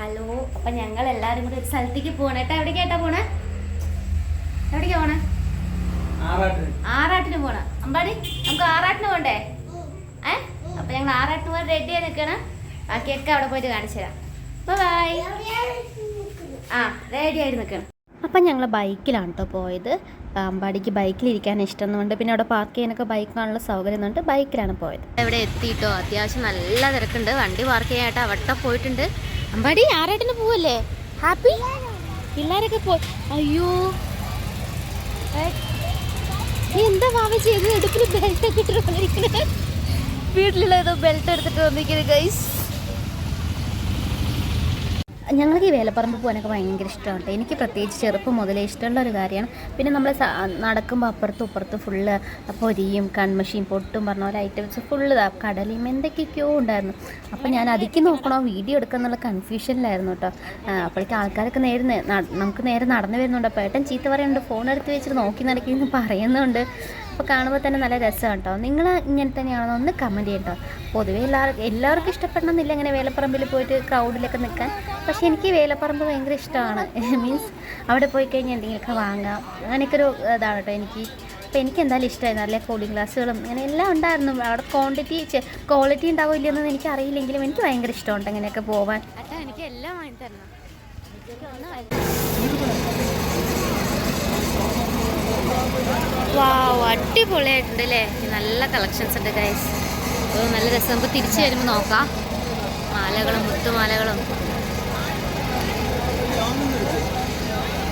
Hello അപ്പൊ ഞങ്ങൾ എല്ലാരും കൂടി ഒരു സ്ഥലത്തേക്ക് പോണ. ഏട്ടാ എവിടേക്കായിട്ടാ പോണേ? എവിടേക്കാ പോണേ? ആറാട്ടിന്. പോണ. അമ്പാടി നമുക്ക് ആറാട്ടിന് പോണ്ടേ? ഏ? അപ്പൊ ഞങ്ങൾ ആറാട്ടിന് പോകാൻ റെഡി ആയി നിൽക്കണം. ബാക്കിയൊക്കെ അവിടെ പോയിട്ട് കാണിച്ചു തരാം. ബൈ ആ റെഡി ആയിട്ട് നിൽക്കണം. അപ്പം ഞങ്ങൾ ബൈക്കിലാണ് കേട്ടോ പോയത്. അമ്പാടിക്ക് ബൈക്കിലിരിക്കാൻ ഇഷ്ടമെന്നുണ്ട് പിന്നെ അവിടെ പാർക്ക് ചെയ്യാനൊക്കെ ബൈക്കാണുള്ള സൗകര്യം എന്നുണ്ട് ബൈക്കിലാണ് പോയത്. ഇവിടെ എത്തിയിട്ടോ? അത്യാവശ്യം നല്ല തിരക്കുണ്ട്. വണ്ടി പാർക്ക് ചെയ്യാനായിട്ട് അവിടെ പോയിട്ടുണ്ട്. അമ്പാടി ആറാട്ടിന് പോവല്ലേ? ഹാപ്പി? പിള്ളേരൊക്കെ പോ അയ്യോ. എന്താ വാവ ചെയ്ത് എടുപ്പിൽ ബെൽറ്റ് ഒക്കെ ഇട്ടിട്ട് വന്നിരിക്കണേ. വീട്ടിലുള്ള ഏതോ ബെൽറ്റ് എടുത്തിട്ട് വന്നിരിക്കുന്നത് ഗൈസ് ഞങ്ങൾക്ക് ഈ വേലപ്പറമ്പ് പോകാനൊക്കെ ഭയങ്കര ഇഷ്ടമാണ് കേട്ടോ. എനിക്ക് പ്രത്യേകിച്ച് ചെറുപ്പം മുതലേ ഇഷ്ടമുള്ള ഒരു കാര്യമാണ്. പിന്നെ നമ്മൾ നടക്കുമ്പോൾ അപ്പുറത്തും ഇപ്പുറത്തും ഫുള്ള് പൊരിയും കൺമഷിയും പൊട്ടും പറഞ്ഞ പോലെ ഐറ്റംസ് ഫുള്ള് കടലയും എന്തൊക്കെയൊക്കെയോ ഉണ്ടായിരുന്നു. അപ്പോൾ ഞാൻ അതിക്ക് നോക്കണോ വീഡിയോ എടുക്കാന്നുള്ള കൺഫ്യൂഷനിലായിരുന്നു കേട്ടോ. അപ്പോഴേക്കും ആൾക്കാരൊക്കെ നേരെ നമുക്ക് നേരെ നടന്നു വരുന്നുണ്ട്. അപ്പോൾ ഏട്ടൻ ചീത്ത പറയുന്നുണ്ട് ഫോൺ എടുത്ത് വെച്ചിട്ട് നോക്കി നടക്കുന്നു പറയുന്നുണ്ട്. അപ്പോൾ കാണുമ്പോൾ തന്നെ നല്ല രസമാണ് കേട്ടോ. നിങ്ങൾ ഇങ്ങനെ തന്നെയാണോ? ഒന്ന് കമന്റ് ചെയ്യട്ടോ പൊതുവേ എല്ലാവർക്കും എല്ലാവർക്കും ഇഷ്ടപ്പെടണമെന്നില്ല ഇങ്ങനെ വേലപ്പറമ്പിൽ പോയിട്ട് ക്രൗഡിലൊക്കെ നിൽക്കാൻ. പക്ഷേ എനിക്ക് വേലപ്പറമ്പ് ഭയങ്കര ഇഷ്ടമാണ്. മീൻസ് അവിടെ പോയി കഴിഞ്ഞാൽ എന്തെങ്കിലുമൊക്കെ വാങ്ങാം. അങ്ങനെയൊക്കെ ഒരു ഇതാണ് കേട്ടോ എനിക്ക്. അപ്പോൾ എനിക്ക് എന്തായാലും ഇഷ്ടമായിരുന്നു. അല്ലെങ്കിൽ കൂളിംഗ് ഗ്ലാസ്സുകളും അങ്ങനെ എല്ലാം ഉണ്ടായിരുന്നു. അവിടെ ക്വാണ്ടിറ്റി ക്വാളിറ്റി ഉണ്ടാവും ഇല്ലെന്നൊന്നും എനിക്ക് അറിയില്ലെങ്കിലും എനിക്ക് ഭയങ്കര ഇഷ്ടമുണ്ട് അങ്ങനെയൊക്കെ പോവാൻ. എനിക്ക് എല്ലാം വാങ്ങി തരണം. വാവ് അടിപൊളിയായിട്ടുണ്ട് അല്ലേ? നല്ല കളക്ഷൻസ് ഉണ്ട് ഗൈസ് അപ്പോൾ നല്ല രസം. നമുക്ക് തിരിച്ചു വരുമ്പോൾ നോക്കാം. മാലകളും മുത്തുമാലകളും.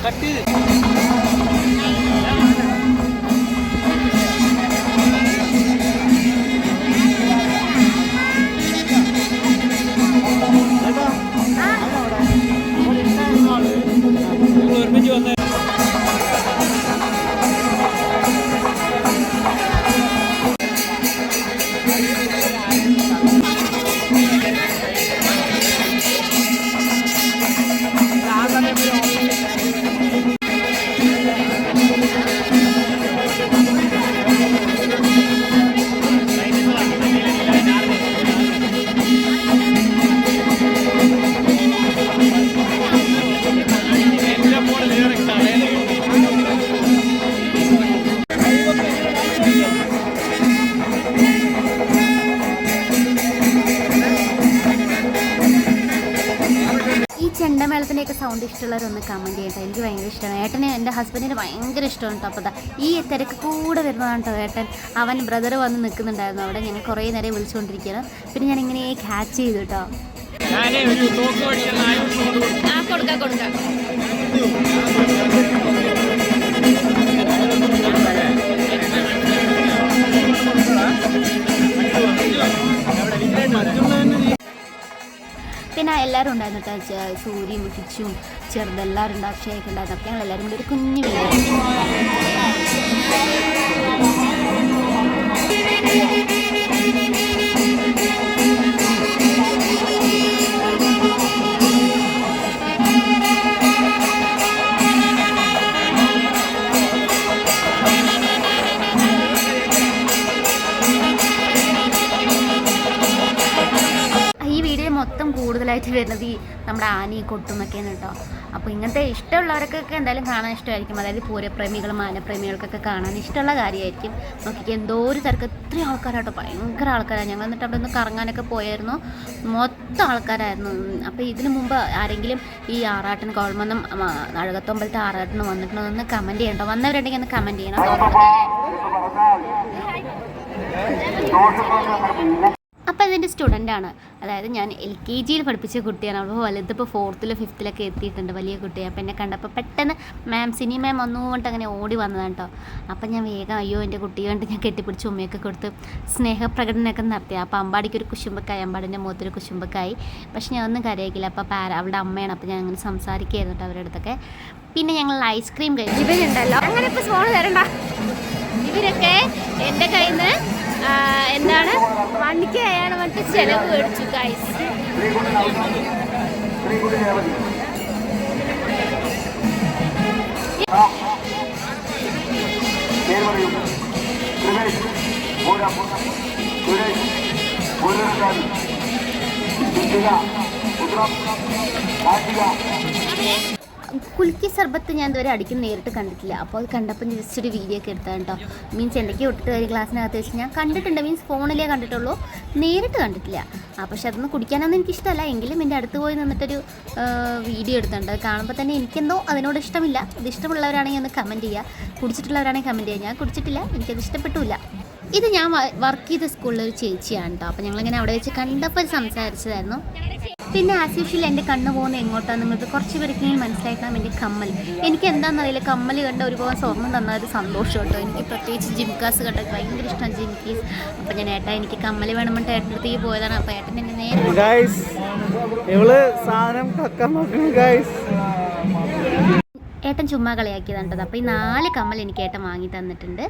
கட்டு. ചെണ്ടമേളത്തിന്റെയൊക്കെ സൗണ്ട് ഇഷ്ടമുള്ളവരൊന്ന് കമന്റ് ചെയ്യട്ടെ. എനിക്ക് ഭയങ്കര ഇഷ്ടമാണ്. ഏട്ടന് എന്റെ ഹസ്ബൻഡിന് ഭയങ്കര ഇഷ്ടമാണ് കേട്ടോ അപ്പോൾ ഈ തിരക്ക് കൂടെ വരുന്നതാണ് കേട്ടോ ഏട്ടൻ. അവൻ ബ്രദർ വന്ന് നിൽക്കുന്നുണ്ടായിരുന്നു അവിടെ. ഞങ്ങൾ കുറേ നേരം വിളിച്ചുകൊണ്ടിരിക്കുകയാണ്. പിന്നെ ഞാൻ ഇങ്ങനെ ക്യാച്ച് ചെയ്തു കേട്ടോ. കൊടുക്കാം പഠിക്കുന്ന പിന്നെ എല്ലാവരും ഉണ്ടായിരുന്നു കേട്ടോ. സൂര്യയും കിച്ചും ചെറുതെല്ലാവരും ഉണ്ട് അക്ഷയൊക്കെ ഉണ്ടായിരുന്നു. അപ്പോൾ ഞങ്ങൾ എല്ലാവരും കൂടി ഒരു കുഞ്ഞു വീട്. മൊത്തം കൂടുതലായിട്ട് വരുന്നത് ഈ നമ്മുടെ ആനയും കൊട്ടുമൊക്കെയാണ് കേട്ടോ. അപ്പോൾ ഇങ്ങനത്തെ ഇഷ്ടമുള്ളവർക്കൊക്കെ എന്തായാലും കാണാൻ ഇഷ്ടമായിരിക്കും. അതായത് പൂരപ്രേമികളും ആനപ്രേമികൾക്കൊക്കെ കാണാൻ ഇഷ്ടമുള്ള കാര്യമായിരിക്കും. നോക്കിക്ക് എന്തോ ഒരു തിരക്ക്. ഇത്രയും ആൾക്കാരാട്ടോ. ഭയങ്കര ആൾക്കാരാണ് ഞങ്ങൾ എന്നിട്ട് അവിടെ ഒന്ന് കറങ്ങാനൊക്കെ പോയായിരുന്നു. മൊത്തം ആൾക്കാരായിരുന്നു. അപ്പോൾ ഇതിനു മുമ്പ് ആരെങ്കിലും ഈ ആറാട്ടിന് കോൾമന്നം അഴകത്തൊമ്പലത്തെ ആറാട്ടിന് വന്നിട്ടുണ്ടോ എന്ന് കമന്റ് ചെയ്യണ്ടോ വന്നവരുണ്ടെങ്കിൽ ഒന്ന് കമന്റ് ചെയ്യണം അപ്പോൾ അതിന്റെ ആണ്. അതായത് ഞാൻ എൽ കെ ജിയിൽ പഠിപ്പിച്ച കുട്ടിയാണ്. അപ്പോൾ വലുതിപ്പോൾ ഫോർത്തിലോ ഫിഫ്ത്തിലൊക്കെ എത്തിയിട്ടുണ്ട് വലിയ കുട്ടി അപ്പോൾ എന്നെ കണ്ടപ്പോൾ പെട്ടെന്ന് മാം സിനി മാം ഒന്നുകൊണ്ട് അങ്ങനെ ഓടി വന്നതാണ് കേട്ടോ അപ്പം ഞാൻ വേഗം അയ്യോ എന്റെ കുട്ടിയെ കണ്ട് ഞാൻ കെട്ടിപ്പിടിച്ച് ഉമ്മയൊക്കെ കൊടുത്ത് സ്നേഹപ്രകടനമൊക്കെ നടത്തി. അപ്പോൾ അമ്പാടിക്ക് ഒരു കുശുമ്പക്കായി അമ്പാടിന്റെ മുഖത്തൊരു കുശുമ്പക്കായി പക്ഷെ ഞാൻ ഒന്നും കരയിക്കില്ല അപ്പോൾ പാര അവളുടെ അമ്മയാണ്. അപ്പോൾ ഞാൻ അങ്ങനെ സംസാരിക്കുകയായിരുന്നു കേട്ടോ അവരുടെ അടുത്തൊക്കെ. പിന്നെ ഞങ്ങൾ ഐസ്ക്രീം കഴിച്ചു. ഇവരുണ്ടല്ലോ. അങ്ങനെ ഇപ്പോൾ സ്മോൾ തരണ്ട ഇവരൊക്കെ എന്റെ കയ്യിൽ നിന്ന് എന്താണ് വണ്ടിക്ക് അയാൾ മറ്റേ ചെലവ് മേടിച്ചു ഗൈസ് മലപ്പുറം കാർത്തിക കുലുക്കി സർബത്ത് ഞാൻ ഇതുവരെ അടിക്കും നേരിട്ട് കണ്ടിട്ടില്ല. അപ്പോൾ അത് കണ്ടപ്പോൾ ജസ്റ്റ് ഒരു വീഡിയോ ഒക്കെ എടുത്താൽ കേട്ടോ മീൻസ് എന്തൊക്കെ ഇട്ടിട്ട് ഒരു ഗ്ലാസ്സിനകത്ത് വെച്ച് ഞാൻ കണ്ടിട്ടുണ്ട്. മീൻസ് ഫോണിലേ കണ്ടിട്ടുള്ളൂ. നേരിട്ട് കണ്ടിട്ടില്ല. ആ പക്ഷേ അതൊന്നും കുടിക്കാനൊന്നും എനിക്കിഷ്ടമല്ല. എങ്കിലും എന്റെ അടുത്ത് പോയി നിന്നിട്ടൊരു വീഡിയോ എടുത്തിട്ടുണ്ട് അത് കാണുമ്പോൾ തന്നെ എനിക്കെന്തോ അതിനോട് ഇഷ്ടമില്ല. ഇത് ഇഷ്ടമുള്ളവരാണെങ്കിൽ ഒന്ന് കമന്റ് ചെയ്യുക കുടിച്ചിട്ടുള്ളവരാണെങ്കിൽ കമന്റ് ചെയ്യുക ഞാൻ കുടിച്ചിട്ടില്ല. എനിക്കത് ഇഷ്ടപ്പെട്ടില്ല. ഇത് ഞാൻ വർക്ക് ചെയ്ത സ്കൂളിലെ ഒരു ചേച്ചിയാണ് കേട്ടോ അപ്പോൾ ഞങ്ങളിങ്ങനെ അവിടെ വെച്ച് കണ്ടപ്പോൾ സംസാരിച്ചതായിരുന്നു. പിന്നെ ആസ് യൂഷ്വൽ എന്റെ കണ്ണ് പോകുന്ന എങ്ങോട്ടാണ് നിങ്ങൾക്ക് കുറച്ച് പേർക്കെങ്കിലും മനസ്സിലാക്കണം എന്റെ കമ്മൽ. എനിക്ക് എന്താണെന്നറിയില്ല. കമ്മൽ കണ്ട ഒരുപാട് സ്വർണം തന്ന ഒരു സന്തോഷം കേട്ടോ. എനിക്ക് പ്രത്യേകിച്ച് ജിംകാസ് കണ്ട ഭയങ്കര ഇഷ്ടമാണ് ജിംകീസ് അപ്പം ഞാൻ ഏട്ടാ എനിക്ക് കമ്മൽ വേണമെന്നിട്ട് ഏട്ടന്റെ പോയതാണ്. അപ്പോൾ ഏട്ടൻ എന്നെ നേരെ സാധനം ഏട്ടൻ ചുമ്മാ കളിയാക്കിയതാണ് കേട്ടോ അപ്പോൾ ഈ നാല് കമ്മൽ എനിക്ക് ഏട്ടൻ വാങ്ങി തന്നിട്ടുണ്ട്.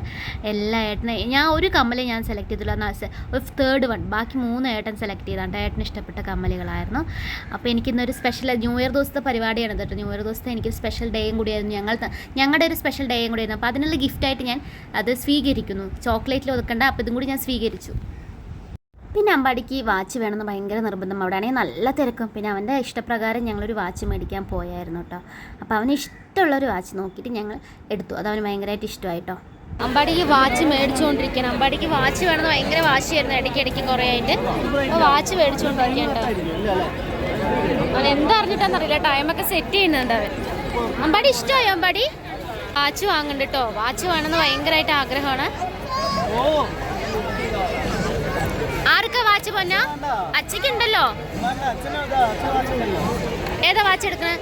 എല്ലാ ഏട്ടനെ ഞാൻ ഒരു കമ്മലേ ഞാൻ സെലക്ട് ചെയ്തില്ല ഒരു തേർഡ് വൺ ബാക്കി മൂന്ന് ഏട്ടൻ സെലക്ട് ചെയ്താണ് ഏട്ടന് ഇഷ്ടപ്പെട്ട കമ്മലുകളായിരുന്നു. അപ്പോൾ എനിക്കിന്നൊരു സ്പെഷ്യൽ ന്യൂ ഇയർ ദിവസത്തെ പരിപാടിയാണ് കേട്ടോ. ന്യൂ ഇയർ ദിവസത്തെ എനിക്ക് സ്പെഷ്യൽ ഡേയും കൂടിയായിരുന്നു. ഞങ്ങൾ ഞങ്ങളുടെ ഒരു സ്പെഷ്യൽ ഡേയും കൂടിയായിരുന്നു. അപ്പോൾ അതിനുള്ള ഗിഫ്റ്റായിട്ട് ഞാൻ അത് സ്വീകരിക്കുന്നു. ചോക്ലേറ്റിൽ ഒതുക്കണ്ട അപ്പോൾ ഇതും കൂടി ഞാൻ സ്വീകരിച്ചു. പിന്നെ അമ്പാടിക്ക് വാച്ച് വേണമെന്ന് ഭയങ്കര നിർബന്ധം. അവിടെ ആണെങ്കിൽ നല്ല തിരക്കും. പിന്നെ അവന്റെ ഇഷ്ടപ്രകാരം ഞങ്ങളൊരു വാച്ച് മേടിക്കാൻ പോയായിരുന്നു കേട്ടോ. അപ്പോൾ അവന് ഇഷ്ടമുള്ളൊരു വാച്ച് നോക്കിയിട്ട് ഞങ്ങൾ എടുത്തു. അത് അവന് ഭയങ്കരമായിട്ട് ഇഷ്ടമായിട്ടോ. അമ്പാടിക്ക് വാച്ച് മേടിച്ചുകൊണ്ടിരിക്കണം അമ്പാടിക്ക് വാച്ച് വേണമെന്ന് ഭയങ്കര വാശിയായിരുന്നു. ഇടയ്ക്ക് ഇടയ്ക്ക് കുറേ ആയിട്ട്. അപ്പോൾ വാച്ച് മേടിച്ചുകൊണ്ടിരിക്കട്ടോ അവൻ. എന്താ അറിഞ്ഞിട്ടാന്നറിയില്ല ടൈമൊക്കെ സെറ്റ് ചെയ്യുന്നുണ്ട് അവൻ. അമ്പാടി ഇഷ്ടമായോ അമ്പാടി? വാച്ച് വാങ്ങുന്നുണ്ട് കേട്ടോ. വാച്ച് വേണമെന്ന് ഭയങ്കരമായിട്ട് ആഗ്രഹമാണ്. ആർക്കാ വാച്ച് പൊന്ന? അച്ഛക്കുണ്ടല്ലോ ഏതാ വാച്ച് എടുക്കണേ?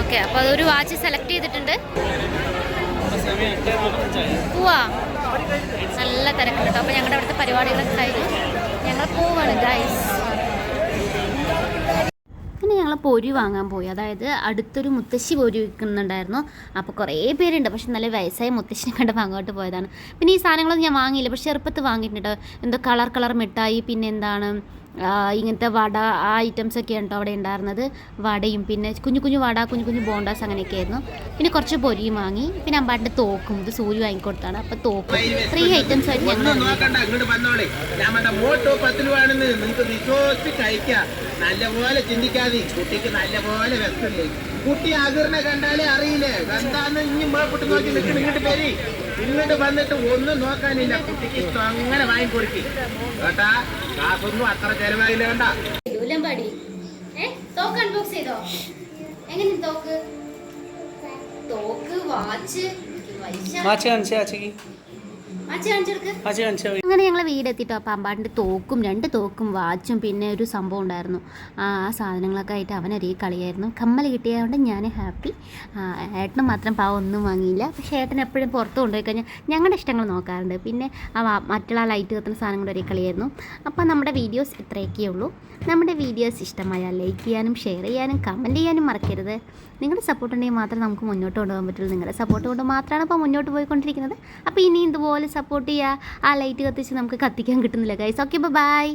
ഓക്കെ അപ്പോൾ അതൊരു വാച്ച് സെലക്ട് ചെയ്തിട്ടുണ്ട്. പോവാ. നല്ല തിരക്കുണ്ട് കേട്ടോ. അപ്പോൾ ഞങ്ങളുടെ അവിടുത്തെ പരിപാടികളൊക്കെ കഴിഞ്ഞു ഞങ്ങൾ പോവാണ് ഗൈസ് ഞങ്ങൾ പൊരി വാങ്ങാൻ പോയി. അതായത് അടുത്തൊരു മുത്തശ്ശി പൊരി വിൽക്കുന്നുണ്ടായിരുന്നു. അപ്പോൾ കുറേ പേരുണ്ട്. പക്ഷെ നല്ല വയസ്സായ മുത്തശ്ശിനെ കണ്ടപ്പോൾ അങ്ങോട്ട് പോയതാണ്. പിന്നെ ഈ സാധനങ്ങളൊന്നും ഞാൻ വാങ്ങിയില്ല. പക്ഷെ ചെറുപ്പത്ത് വാങ്ങിയിട്ടുണ്ട് എന്തോ കളർ കളർ മിഠായി പിന്നെ എന്താണ്? ഇങ്ങനത്തെ വട ആ ഐറ്റംസ് ഒക്കെ ഉണ്ടോ അവിടെ ഉണ്ടായിരുന്നത്? വടയും പിന്നെ കുഞ്ഞു കുഞ്ഞു വട കുഞ്ഞു കുഞ്ഞു ബോണ്ടാസ് അങ്ങനെയൊക്കെ ആയിരുന്നു. പിന്നെ കുറച്ച് പൊരിയും വാങ്ങി. പിന്നെ അമ്പാട്ടിന്റെ തോക്കും ഇത് സൂര്യ വാങ്ങിക്കൊടുത്താണ്. അപ്പോൾ തോക്കും. ത്രീ ഐറ്റംസ് ആയിട്ട് നല്ലപോലെ ചിന്തിക്കാതെ. കുട്ടിക്ക് നല്ലപോലെ വെക്കുന്നില്ലേ കുട്ടി അകിറിനെ കണ്ടാലേ അറിയില്ലേ? എന്താന്ന് ഇനി മുളപ്പെട്ട് നോക്കി നിൽക്കണം ഇങ്ങോട്ട് പേര് ഇങ്ങോട്ട് വന്നിട്ട് ഒന്നും നോക്കാനില്ല. കുട്ടിക്ക് ഇഷ്ടം. അങ്ങനെ വാങ്ങിക്കൊടുക്കി കേട്ടാ? കാശൊന്നും അത്ര ചെലവായില്ല കേട്ടാടി പാടി. ഏ? തോക്ക് അൺബോക്സ് ചെയ്തോ? എങ്ങനെ തോക്ക്? തോക്ക് വാച്ച്. മാച്ച കാണിച്ച ആച്ചക്ക് വാച്ച് കാണിച്ചെടുക്ക് ആച്ച കാണിച്ച അങ്ങനെ ഞങ്ങൾ വീടെത്തിട്ടോ. അപ്പം അമ്പാടിന്റെ തോക്കും രണ്ട് തോക്കും വാച്ചും പിന്നെ ഒരു സംഭവം ഉണ്ടായിരുന്നു. ആ ആ സാധനങ്ങളൊക്കെ ആയിട്ട് അവനൊരേ കളിയായിരുന്നു. കമ്മൽ കിട്ടിയതുകൊണ്ട് ഞാൻ ഹാപ്പി. ഏട്ടന് മാത്രം പാവം ഒന്നും വാങ്ങിയില്ല. പക്ഷേ ഏട്ടൻ എപ്പോഴും പുറത്ത് കൊണ്ടുപോയി കഴിഞ്ഞാൽ ഞങ്ങളുടെ ഇഷ്ടങ്ങൾ നോക്കാറുണ്ട്. പിന്നെ ആ മറ്റുള്ള ലൈറ്റ് കത്തുന്ന സാധനങ്ങളുടെ ഒരേ കളിയായിരുന്നു. അപ്പോൾ നമ്മുടെ വീഡിയോസ് ഇത്രയൊക്കെ ഉള്ളൂ. നമ്മുടെ വീഡിയോസ് ഇഷ്ടമായാൽ ലൈക്ക് ചെയ്യാനും ഷെയർ ചെയ്യാനും കമന്റ് ചെയ്യാനും മറക്കരുത്. നിങ്ങളുടെ സപ്പോർട്ട് ഉണ്ടെങ്കിൽ മാത്രമേ നമുക്ക് മുന്നോട്ട് കൊണ്ടുപോകാൻ പറ്റുള്ളൂ. നിങ്ങളുടെ സപ്പോർട്ട് കൊണ്ട് മാത്രമാണ് ഇപ്പോൾ മുന്നോട്ട് പോയിക്കൊണ്ടിരിക്കുന്നത്. അപ്പോൾ ഇനി ഇതുപോലെ സപ്പോർട്ട് ചെയ്യുക ആ ലൈറ്റ് കത്തിച്ച് നമുക്ക് കത്തിക്കാൻ കിട്ടുന്നില്ല ഗൈസ് ഓക്കെ ബൈ